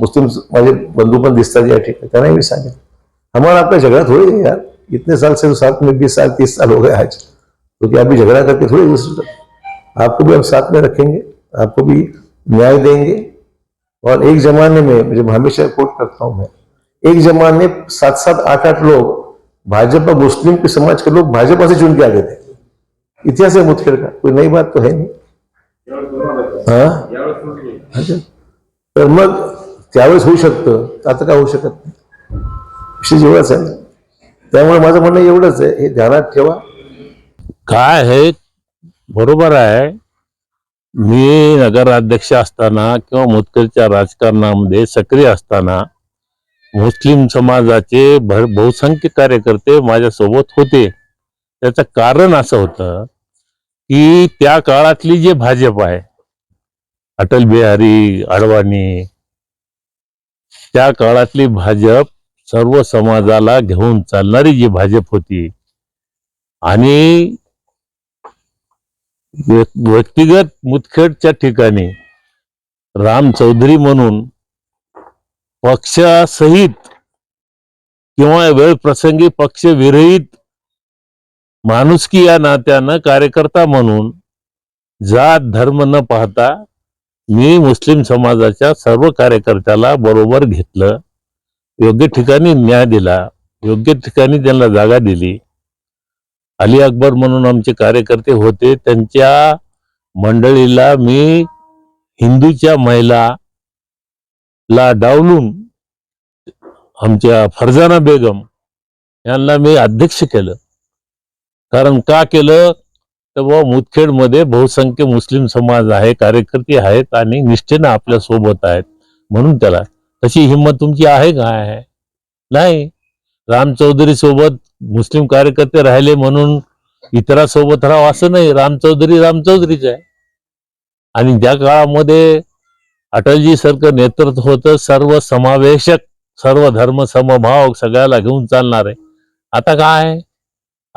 मुस्लिम माझे बंधू पण दिसतात या ठिकाणी. त्यांनाही मी सांगेन हमारा आपका झगड़ा थोड़ी है यार. इतने साल से साथ में बीस साल तीस साल हो गए आज. तो क्या अभी झगड़ा करके थोड़ी दूसरे से- आपको भी हम साथ में रखेंगे आपको भी न्याय देंगे. और एक जमाने में जब हमेशा कोट करता हूँ मैं एक जमाने सात सात आठ आठ लोग भाजपा मुस्लिम के समाज के लोग भाजपा से चुन के आ गए थे. इतिहास है मुतखेड़ का कोई नई बात तो है नहीं. हा? अच्छा. तर मग त्यावेळेस होऊ शकतं आता का होऊ शकत नाही. विषय एवढाच आहे. त्यामुळे माझं म्हणणं एवढंच आहे हे ध्यानात ठेवा. काय आहे बरोबर आहे. मी नगराध्यक्ष असताना किंवा मुतकरच्या राजकारणामध्ये सक्रिय असताना मुस्लिम समाजाचे भर बहुसंख्य कार्यकर्ते माझ्यासोबत होते. त्याचं कारण असं होतं की त्या काळातली जे भाजप आहे अटल बिहारी अडवाणी त्या काळातली भाजप सर्व समाजाला घेऊन चालणारी जी भाजप होती आणि व्यक्तिगत मुतखेडच्या ठिकाणी राम चौधरी म्हणून पक्षासहित किंवा वेळ प्रसंगी पक्ष विरहित माणुसकी या नात्यानं कार्यकर्ता म्हणून जात धर्म न पाहता मी मुस्लिम समाजाच्या सर्व कार्यकर्त्याला बरोबर घेतलं योग्य ठिकाणी न्याय दिला योग्य ठिकाणी त्यांना जागा दिली. अली अकबर म्हणून आमचे कार्यकर्ते होते. त्यांच्या मंडळीला मी हिंदूच्या महिला ला डावलून आमच्या फरजाना बेगम यांना मी अध्यक्ष केलं. कारण का केलं? तर बुवा मुदखेडमध्ये बहुसंख्य मुस्लिम समाज आहे कार्यकर्ते आहेत आणि निष्ठेनं आपल्यासोबत आहेत. म्हणून त्याला तशी हिंमत तुमची आहे काय नाही. राम चौधरी सोबत मुस्लिम कार्यकर्ते राहिले म्हणून इतरांसोबत राहावं असं नाही. राम चौधरी राम चौधरीच आहे. आणि त्या काळामध्ये अटलजी सारखं नेतृत्व होतं सर्व समावेशक सर्व धर्म समभाव सगळ्याला घेऊन चालणार. आहे आता काय? आहे?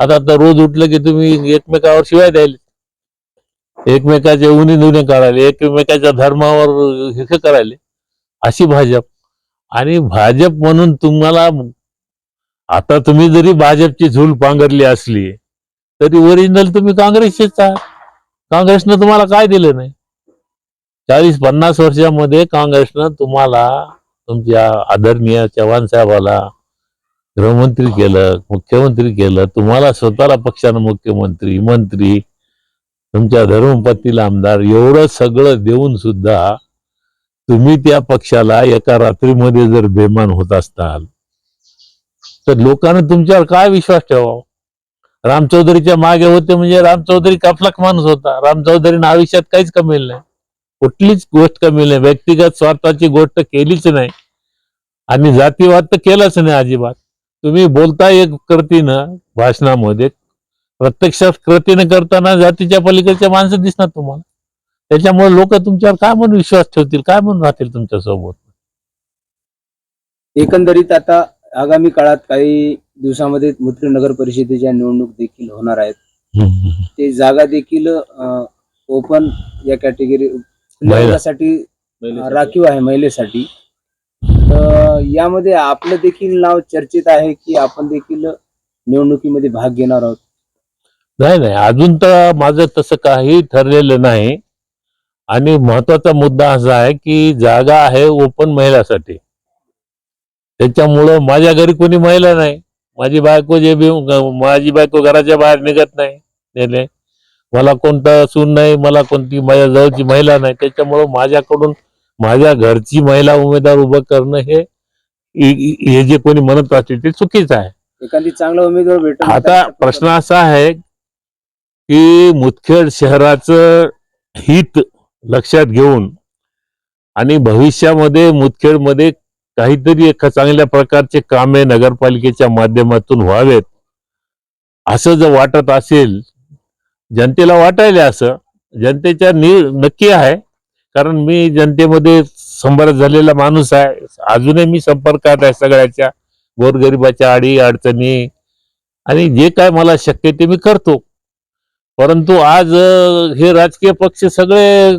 आता आता रोज उठलं की तुम्ही एकमेकावर शिवाय द्यायले. एकमेकाच्या उन्ही धुणे काढायले एकमेकाच्या धर्मावर हे करायले. अशी भाजप. आणि भाजप म्हणून तुम्हाला आता तुम्ही जरी भाजपची झूल पांघरली असली तरी ओरिजिनल तुम्ही काँग्रेसचेच आहात. काँग्रेसनं तुम्हाला काय दिलं नाही? चाळीस पन्नास वर्षामध्ये काँग्रेसनं तुम्हाला तुमच्या आदरणीय चव्हाण साहेबाला गृहमंत्री केलं मुख्यमंत्री केलं तुम्हाला स्वतःला पक्षानं मुख्यमंत्री मंत्री तुमच्या धर्मपतीला आमदार एवढं सगळं देऊन सुद्धा तुम्ही त्या पक्षाला एका रात्रीमध्ये जर बेमान होत असताल तर लोकांना तुमच्यावर काय विश्वास ठेवावा? राम चौधरीच्या मागे होते म्हणजे राम चौधरी कापलाक माणूस होता. राम चौधरीनं आयुष्यात काहीच कमेल नाही. कुठलीच गोष्ट कमी नाही. व्यक्तिगत स्वार्थाची गोष्ट केलीच नाही. आणि जातीवाद तर केलाच नाही अजिबात. तुम्ही बोलता एक कृतीनं भाषणामध्ये प्रत्यक्षात कृतीनं करताना जातीच्या पलीकडच्या माणसं दिसणार तुम्हाला. त्याच्यामुळे लोक तुमच्यावर काय म्हणून विश्वास ठेवतील काय म्हणून राहतील तुमच्यासोबत? एकंदरीत आता आगामी काळात काही दिवसामध्ये मुत्री नगर परिषदेच्या निवडणूक देखील होणार आहेत. ते जागा देखील ओपन या कॅटेगरी राखीव आहे महिलेसाठी. यामध्ये आपलं देखील नाव चर्चेत आहे की आपण देखील निवडणुकीमध्ये भाग घेणार आहोत? नाही नाही. अजून तर माझं तसं काही ठरलेलं नाही. आणि महत्त्वाचा मुद्दा असा आहे की जागा आहे ओपन महिलासाठी. त्याच्यामुळं माझ्या घरी कोणी महिला नाही. माझी बायको जे बी माझी बायको घराच्या बाहेर निघत नाही. मला कोणता सून नाही मला कोणती माझ्या जवळची महिला नाही. त्याच्यामुळं माझ्याकडून माझ्या घरची महिला उमेदवार उभं करणं हे हे- जे कोणी म्हणत असतील ते चुकीचं आहे. एखादी चांगला उमेदवार भेटत आता प्रश्न असा आहे की मुदखेड शहराचं हित लक्षात घेऊन आणि भविष्यामध्ये मुदखेडमध्ये काहीतरी एका चांगल्या प्रकारचे कामे नगरपालिकेच्या माध्यमातून व्हावेत असं जर वाटत असेल जनतेला वाटायला असं जनतेच्या नि नक्की आहे. कारण मी जनतेमध्ये संपर्क झालेला माणूस आहे. अजूनही मी संपर्कात आहे सगळ्याच्या. गोरगरिबाच्या अडी अडचणी. आणि जे काय मला शक्य ते मी करतो. परंतु आज हे राजकीय पक्ष सगळे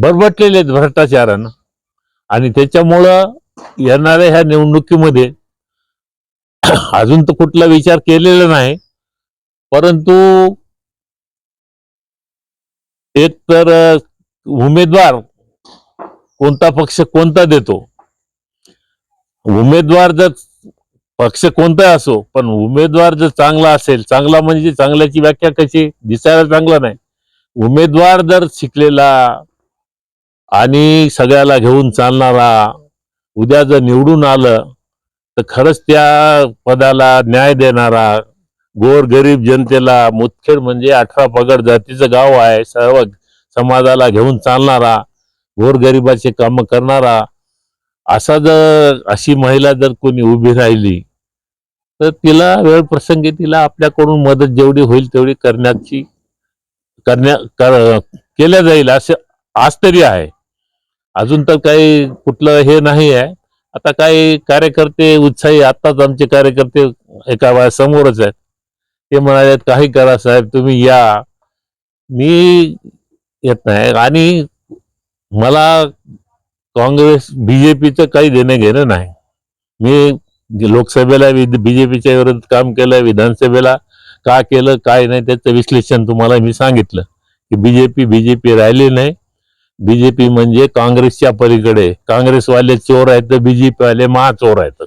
भरभटलेले आहेत भ्रष्टाचारानं. आणि त्याच्यामुळं येणाऱ्या ह्या निवडणुकीमध्ये अजून तर कुठला विचार केलेला नाही. परंतु एक तर उमेदवार कोणता पक्ष कोणता देतो? उमेदवार जर पक्ष कोणता असो पण उमेदवार जर चांगला असेल चांगला म्हणजे चांगल्याची व्याख्या कशी? दिसायला चांगला नाही. उमेदवार जर शिकलेला आणि सगळ्याला घेऊन चालणारा उद्या जर निवडून आलं तर खरंच त्या पदाला न्याय देणारा गोर गरीब जनतेला मुतखेड म्हणजे अठरा पगड जातीचं गाव आहे सर्व समाजाला घेऊन चालणारा गोरगरिबाचे काम करणारा असा जर अशी महिला जर कोणी उभी राहिली तर तिला वेळ प्रसंगी तिला आपल्याकडून मदत जेवढी होईल तेवढी करण्याची करण्या कर, केल्या जाईल असं आज तरी आहे. अजून तर काही कुठलं हे नाही आहे. आता काही कार्यकर्ते उत्साही आत्ताच आमचे कार्यकर्ते एका वेळा समोरच आहेत. ते म्हणाले काही करा साहेब तुम्ही या. मी येत नाही. आणि मला काँग्रेस बीजेपीचं काही देणं घेणं नाही. मी लोकसभेला बीजेपीच्या विरोधात काम केलं विधानसभेला का केलं काय नाही त्याचं विश्लेषण तुम्हाला मी सांगितलं. की बीजेपी बीजेपी राहिली नाही. बीजेपी म्हणजे काँग्रेसच्या पलीकडे. काँग्रेसवाले चोर आहेत तर जे पीवाले महाचोर आहेत.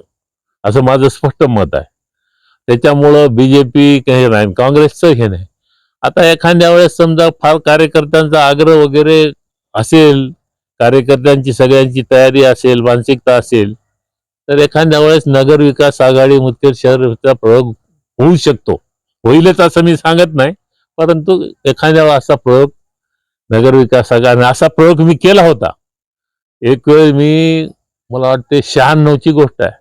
असं माझं स्पष्ट मत आहे. त्याच्यामुळं बीजेपी काही नाही काँग्रेसचं हे नाही. आता एखाद्या वेळेस समजा फार कार्यकर्त्यांचा आग्रह वगैरे असेल कार्यकर्त्यांची सगळ्यांची तयारी असेल मानसिकता असेल तर एखाद्या वेळेस नगर विकास आघाडी मुदखेड शहराचा प्रयोग होऊ शकतो. होईलच असं मी सांगत नाही परंतु एखाद्या वेळा असा प्रयोग नगर विकास आघाडी असा प्रयोग मी केला होता. एक वेळ मी मला वाटते शहाण्णवची गोष्ट आहे.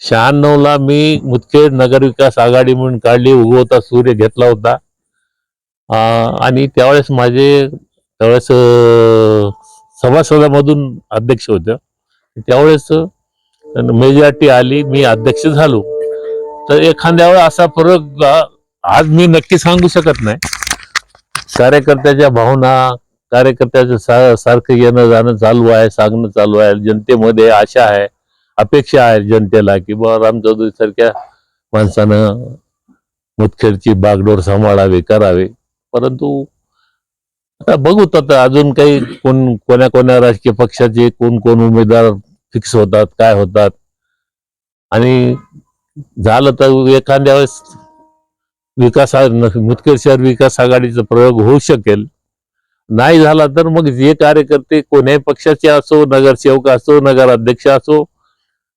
शहाण्णवला मी मुदखेड नगर विकास आघाडी म्हणून काढली उगवता सूर्य घेतला होता. आणि त्यावेळेस माझे त्यावेळेस सभासदामधून अध्यक्ष होत्या. त्यावेळेस मेजॉरिटी आली मी अध्यक्ष झालो. तर एखाद्या वेळा असा फरक आज मी नक्की सांगू शकत नाही. कार्यकर्त्याच्या भावना कार्यकर्त्याचं सा सारखं येणं जाणं चालू आहे सांगणं चालू आहे. जनतेमध्ये आशा आहे अपेक्षा आहे जनतेला की बा राम चौधरी सारख्या माणसानं मुतखेडची बागडोर सांभाळावे करावे. परंतु आता बघू आता अजून काही कोण कोण्या कोण्या राजकीय पक्षाचे कोण कोण उमेदवार फिक्स होतात काय होतात? आणि झालं तर एखाद्या वेळेस विकास आ- मुदखेड शहर विकास आघाडीचा प्रयोग होऊ शकेल. नाही झाला तर मग जे कार्यकर्ते कोण्याही पक्षाचे असो नगरसेवक असो नगराध्यक्ष असो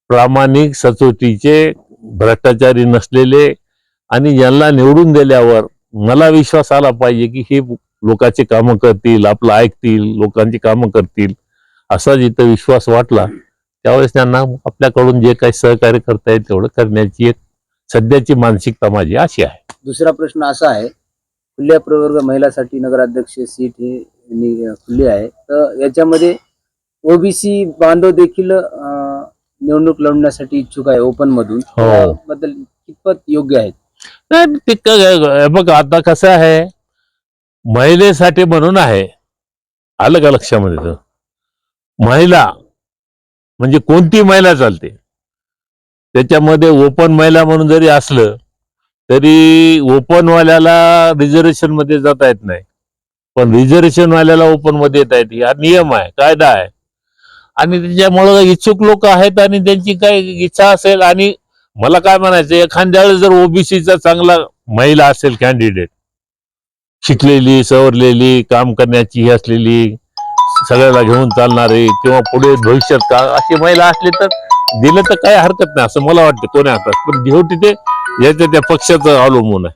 प्रामाणिक सचोटीचे भ्रष्टाचारी नसलेले आणि यांना निवडून दिल्यावर मला विश्वास आला पाहिजे की हे लोकांची कामं करतील आपलं ऐकतील लोकांची कामं करतील असा जिथं विश्वास वाटला त्यावेळेस त्यांना आपल्याकडून जे काही सहकार्य करता येईल तेवढं करण्याची एक सध्याची मानसिकता माझी अशी आहे. दुसरा प्रश्न असा आहे खुल्या प्रवर्ग महिलासाठी नगराध्यक्ष सीट ही खुली आहे. तर याच्यामध्ये ओबीसी बांधव देखील निवडणूक लढण्यासाठी इच्छुक आहे ओपन मधून. हो. त्याबद्दल कितपत योग्य आहेत? बघ आता कसं आहे महिलेसाठी म्हणून आहे. आलं का लक्षामध्ये तर महिला म्हणजे कोणती महिला चालते? त्याच्यामध्ये ओपन महिला म्हणून जरी असलं तरी ओपनवाल्याला रिझर्वेशनमध्ये जाता येत नाही. पण रिझर्वेशन वाल्याला ओपनमध्ये येता येते. हा नियम आहे कायदा आहे. आणि त्याच्यामुळं इच्छुक लोक आहेत आणि त्यांची काही इच्छा असेल आणि मला काय म्हणायचं एखाद्या वेळेस जर ओबीसीचा चांगला महिला असेल कॅन्डिडेट शिकलेली सवरलेली काम करण्याची ही असलेली सगळ्याला घेऊन चालणारी किंवा पुढे भविष्यात का अशी महिला असली तर दिलं तर काही हरकत नाही असं मला वाटतं कोण्या हातात पण शेवटी ते याच्या त्या पक्षाचं अवलंबून आहे.